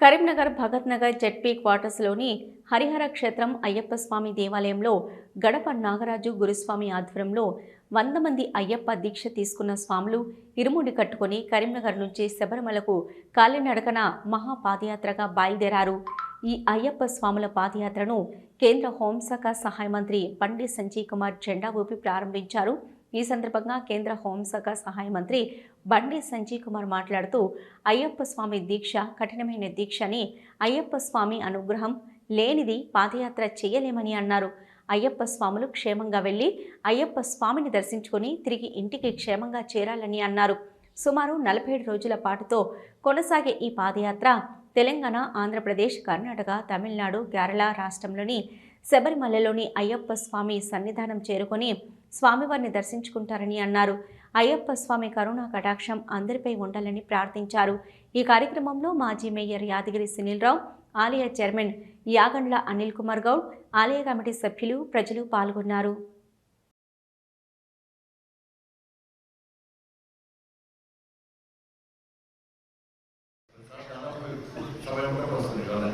Karimnagar Bhagat Nagar ZP క్వార్టర్స్లోని హరిహర క్షేత్రం అయ్యప్ప స్వామి దేవాలయంలో గడప నాగరాజు గురుస్వామి ఆధ్వర్యంలో వంద మంది అయ్యప్ప దీక్ష తీసుకున్న స్వాములు ఇరుముడి కట్టుకొని కరీంనగర్ నుంచి శబరిమలకు కాలినడకన మహాపాదయాత్రగా బయలుదేరారు. ఈ అయ్యప్ప స్వాముల పాదయాత్రను కేంద్ర హోంశాఖ సహాయ మంత్రి బండి సంజయ్ కుమార్ జెండా ఊపి ప్రారంభించారు. ఈ సందర్భంగా కేంద్ర హోంశాఖ సహాయ మంత్రి బండి సంజయ్ కుమార్ మాట్లాడుతూ అయ్యప్ప స్వామి దీక్ష కఠినమైన దీక్ష అని అయ్యప్ప స్వామి అనుగ్రహం లేనిది పాదయాత్ర చేయలేమని అన్నారు. అయ్యప్ప స్వాములు క్షేమంగా వెళ్ళి అయ్యప్ప స్వామిని దర్శించుకొని తిరిగి ఇంటికి క్షేమంగా చేరాలని అన్నారు. సుమారు నలభై ఏడు రోజుల పాటుతో కొనసాగే ఈ పాదయాత్ర తెలంగాణ ఆంధ్రప్రదేశ్ కర్ణాటక తమిళనాడు కేరళ రాష్ట్రంలోని శబరిమలలోని అయ్యప్ప స్వామి సన్నిధానం చేరుకొని స్వామివారిని దర్శించుకుంటారని అన్నారు. అయ్యప్ప స్వామి కరుణా కటాక్షం అందరిపై ఉండాలని ప్రార్థించారు. ఈ కార్యక్రమంలో మాజీ మేయర్ యాదగిరి సునీల్రావు ఆలయ చైర్మన్ యాగండ్ల అనిల్ కుమార్ గౌడ్ ఆలయ కమిటీ సభ్యులు ప్రజలు పాల్గొన్నారు.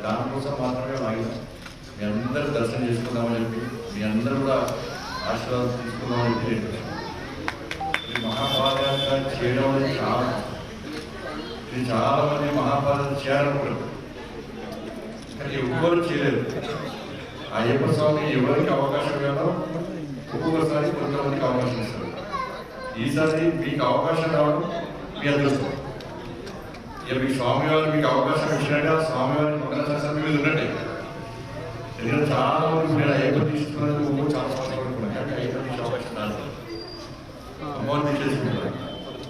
దానికోసం మాత్రమే మీ అందరూ దర్శనం చేసుకుందామని చెప్పి మీ అందరూ కూడా ఆశీర్వాదం తీసుకుందామని చెప్పి నేను వచ్చాను. చేయడం అనేది చాలా ఇది చాలా మంది మహాభారతం చేయాలనుకుంటారు కానీ ఎవ్వరు చేయలేదు. అయ్యప్ప స్వామి ఎవరికి అవకాశం ఇవ్వాలో ఒక్కొక్కసారి కొంతమందికి అవకాశం ఇస్తారు. ఈసారి మీకు అవకాశం రావడం మీ అదృష్టం. ఇక మీ స్వామివారు మీకు అవకాశం ఇచ్చినట్టే ఆ స్వామివారి మంగళశాస్త్రం మీద ఉన్నట్టే ఎందుకంటే చాలా మంది మీరు అయ్యప్ప తీసుకున్నందుకు చాలా సంవత్సరాలు కానీ అయ్యప్ప తీసే అవకాశం రాదు అమ్మవారిని తీసుకుంటారు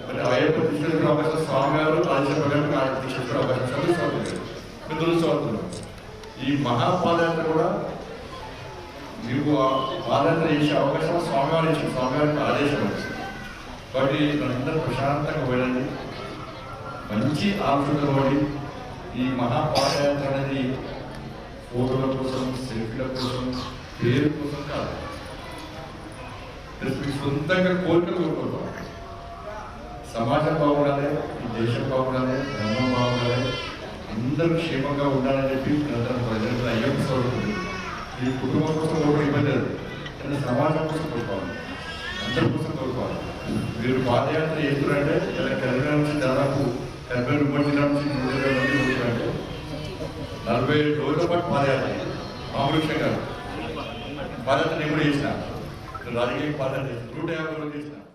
అంటే అయ్యప్ప తీసుకునే అవకాశం స్వామివారు ఆదేశ ఆయన తీసుకునే అవకాశం స్వామి మీరు దురుస్వార్థులు ఈ మహాపాదయాత్ర కూడా మీకు పాదయాత్ర చేసే అవకాశం స్వామివారు ఇచ్చింది. స్వామివారికి ఆదేశం వచ్చింది. కాబట్టి మనందరూ ప్రశాంతంగా వెళ్ళండి. మంచి ఆలోచనలు ఆలోచనతోటి ఈ మహాపాదయాత్ర అనేది ఫోటోల కోసం సెల్ఫీల కోసం పేరు కోసం కాదు. సొంతంగా కోరికలు కోరుకుంటాం. సమాజం బాగుండాలి ఈ దేశం బాగుండాలి ధర్మం బాగుండాలి అందరూ క్షేమంగా ఉండాలని చెప్పి అందరం ప్రజలకు అయ్యప్ప సోదరుడు ఈ కుటుంబం కోసం కూడా ఇబ్బంది లేదు. కానీ సమాజం కోసం కోరుకోవాలి. అందరి కోసం కోరుకోవాలి. మీరు పాదయాత్ర చేస్తున్నారంటే ఇలా కరీంనగర్ నుంచి దాదాపు డెబ్బై ఉమ్మడి జిల్లా నుంచి నూట ఇరవై మంది కూర్చున్నారంటే నలభై ఏడు రోజుల పాటు పాదయాత్ర మామూలు విషయం కాదు. పాదయాత్ర నేను కూడా చేసినా. రాజకీయ పాదయాత్ర చేసిన